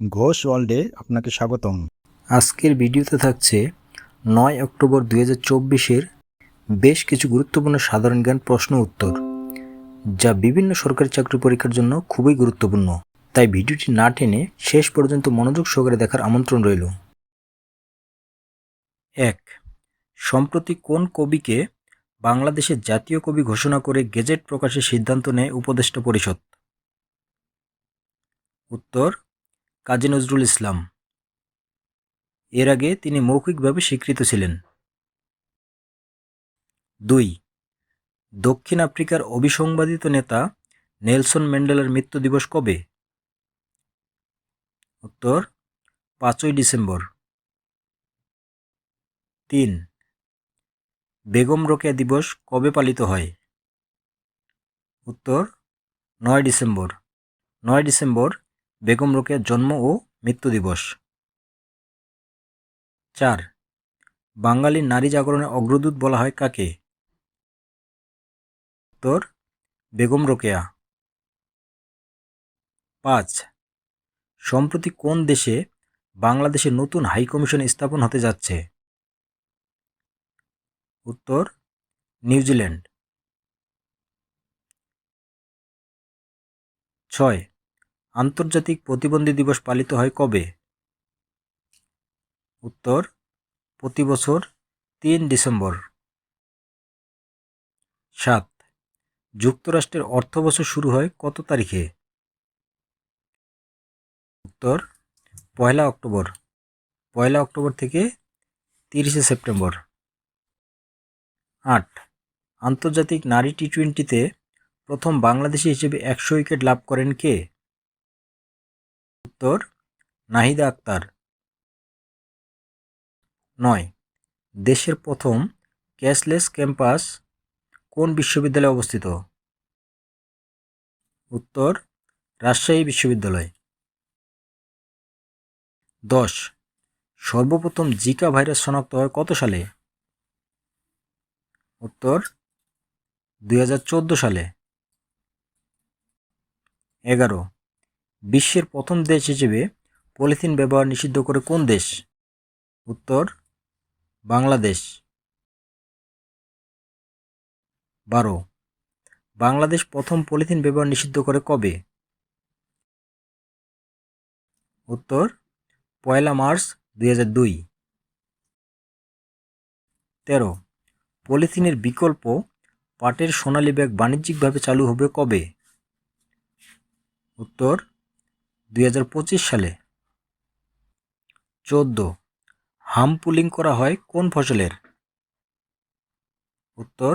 ঘোষ ওয়ার্ল্ডে আপনাকে স্বাগতম। আজকের ভিডিওতে থাকছে নয় অক্টোবর দুই হাজার চব্বিশের বেশ কিছু গুরুত্বপূর্ণ সাধারণ জ্ঞান প্রশ্ন উত্তর, যা বিভিন্ন সরকারি চাকরি পরীক্ষার জন্য খুবই গুরুত্বপূর্ণ। তাই ভিডিওটি না টেনে শেষ পর্যন্ত মনোযোগ সহকারে দেখার আমন্ত্রণ রইল। এক, সম্প্রতি কোন কবিকে বাংলাদেশের জাতীয় কবি ঘোষণা করে গেজেট প্রকাশের সিদ্ধান্ত নেয় উপদেষ্টা পরিষদ? উত্তর কাজী নজরুল ইসলাম। এর আগে তিনি মৌখিকভাবে স্বীকৃত ছিলেন। দুই, দক্ষিণ আফ্রিকার অবিসংবাদিত নেতা নেলসন ম্যান্ডেলার মৃত্যু দিবস কবে? উত্তর, পাঁচই ডিসেম্বর। তিন, বেগম রোকেয়া দিবস কবে পালিত হয়? উত্তর, নয় ডিসেম্বর। নয় ডিসেম্বর বেগম রোকেয়ার জন্ম ও মৃত্যু দিবস। চার, বাঙালির নারী জাগরণের অগ্রদূত বলা হয় কাকে? উত্তর, বেগম রোকেয়া। পাঁচ, সম্প্রতি কোন দেশে বাংলাদেশে নতুন হাই কমিশন স্থাপন হতে যাচ্ছে? উত্তর, নিউজিল্যান্ড। ছয় আন্তর্জাতিক প্রতিবন্ধী দিবস পালিত হয় কবে? উত্তর, প্রতি বছর তিন ডিসেম্বর। সাত, যুক্তরাষ্ট্রের অর্থবছর শুরু হয় কত তারিখে? উত্তর, পয়লা অক্টোবর। পয়লা অক্টোবর থেকে তিরিশে সেপ্টেম্বর। আট, আন্তর্জাতিক নারী টি টোয়েন্টিতে প্রথম বাংলাদেশি হিসেবে একশো উইকেট লাভ করেন কে? উত্তর, নাহিদা আক্তার। নয়। দেশের প্রথম ক্যাশলেস ক্যাম্পাস কোন বিশ্ববিদ্যালয়ে অবস্থিত? উত্তর, রাজশাহী বিশ্ববিদ্যালয়। দশ। সর্বপ্রথম জিকা ভাইরাস শনাক্ত হয় কত সালে? উত্তর, দুই হাজার চোদ্দ সালে। এগারো। বিশ্বের প্রথম দেশ হিসেবে পলিথিন ব্যবহার নিষিদ্ধ করে কোন দেশ? উত্তর, বাংলাদেশ। বারো। বাংলাদেশ প্রথম পলিথিন ব্যবহার নিষিদ্ধ করে কবে? উত্তর, পয়লা মার্চ দুই হাজার দুই। তেরো। পলিথিনের বিকল্প পাটের সোনালী ব্যাগ বাণিজ্যিকভাবে চালু হবে কবে? উত্তর দুই হাজার পঁচিশ সালে। চোদ্দ, হাম পুলিং করা হয় কোন ফসলের? উত্তর,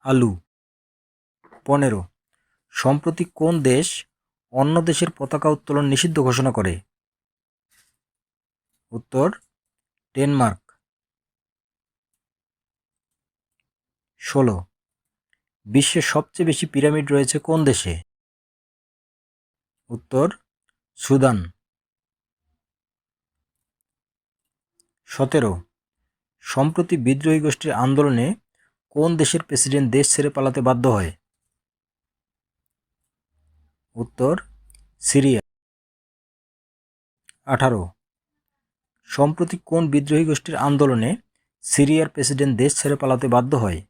আলু। পনেরো, সম্প্রতি কোন দেশ অন্য দেশের পতাকা উত্তোলন নিষিদ্ধ ঘোষণা করে? উত্তর, ডেনমার্ক। ষোলো, বিশ্বের সবচেয়ে বেশি পিরামিড রয়েছে কোন দেশে? উত্তর সুদান। সতেরো। সম্প্রতি বিদ্রোহী গোষ্ঠীর আন্দোলনে কোন দেশের প্রেসিডেন্ট দেশ ছেড়ে পালাতে বাধ্য হয়? উত্তর, সিরিয়া। আঠারো। সম্প্রতি কোন বিদ্রোহী গোষ্ঠীর আন্দোলনে সিরিয়ার প্রেসিডেন্ট দেশ ছেড়ে পালাতে বাধ্য হয়?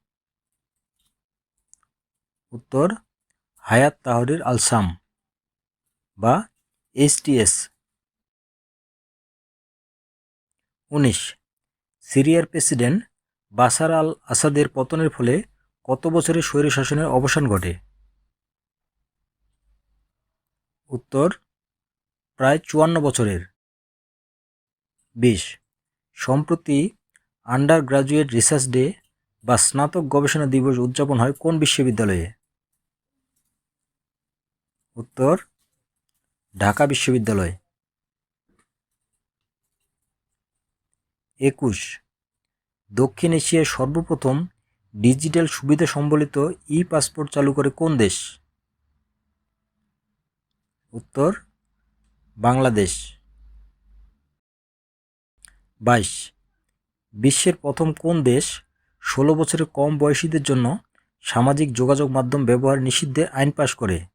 উত্তর, হায়াত তাহরির আলসাম বা এসটিএস উনিশ। সিরিয়ার প্রেসিডেন্ট বাসার আল আসাদের পতনের ফলে কত বছরের স্বৈরশাসনের অবসান ঘটে? উত্তর, প্রায় চুয়ান্ন বছরের। বিশ। সম্প্রতি আন্ডার গ্রাজুয়েট রিসার্চ ডে বা স্নাতক গবেষণা দিবস উদযাপন হয় কোন বিশ্ববিদ্যালয়ে? উত্তর ঢাকা বিশ্ববিদ্যালয়। একুশ, দক্ষিণ এশিয়ার সর্বপ্রথম ডিজিটাল সুবিধা সম্বলিত ই পাসপোর্ট চালু করে কোন দেশ? উত্তর, বাংলাদেশ। বাইশ, বিশ্বের প্রথম কোন দেশ ষোলো বছরের কম বয়সীদের জন্য সামাজিক যোগাযোগ মাধ্যম ব্যবহার নিষিদ্ধের আইন পাশ করে?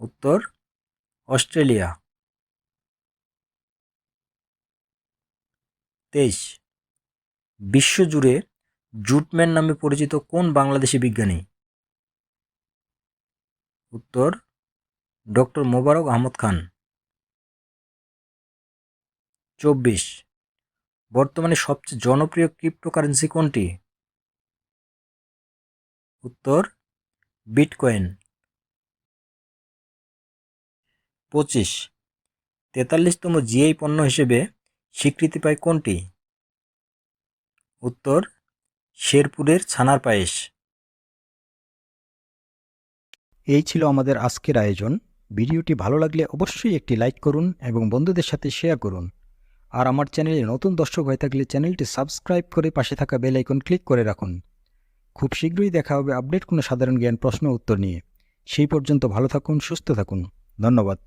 উত্তর, অস্ট্রেলিয়া। তেইশ, বিশ্বজুড়ে জুটম্যান নামে পরিচিত কোন বাংলাদেশি বিজ্ঞানী? উত্তর, ডক্টর মোবারক আহমদ খান। চব্বিশ, বর্তমানে সবচেয়ে জনপ্রিয় ক্রিপ্টোকারেন্সি কোনটি? উত্তর, বিটকয়েন। পঁচিশ। তেতাল্লিশতম জিআই পণ্য হিসেবে স্বীকৃতি পায় কোনটি? উত্তর, শেরপুরের ছানার পায়েস। এই ছিল আমাদের আজকের আয়োজন। ভিডিওটি ভালো লাগলে অবশ্যই একটি লাইক করুন এবং বন্ধুদের সাথে শেয়ার করুন। আর আমার চ্যানেলে নতুন দর্শক হয়ে থাকলে চ্যানেলটি সাবস্ক্রাইব করে পাশে থাকা বেল আইকন ক্লিক করে রাখুন। খুব শীঘ্রই দেখা হবে আপডেট কোনো সাধারণ জ্ঞান প্রশ্ন উত্তর নিয়ে। সেই পর্যন্ত ভালো থাকুন, সুস্থ থাকুন। ধন্যবাদ।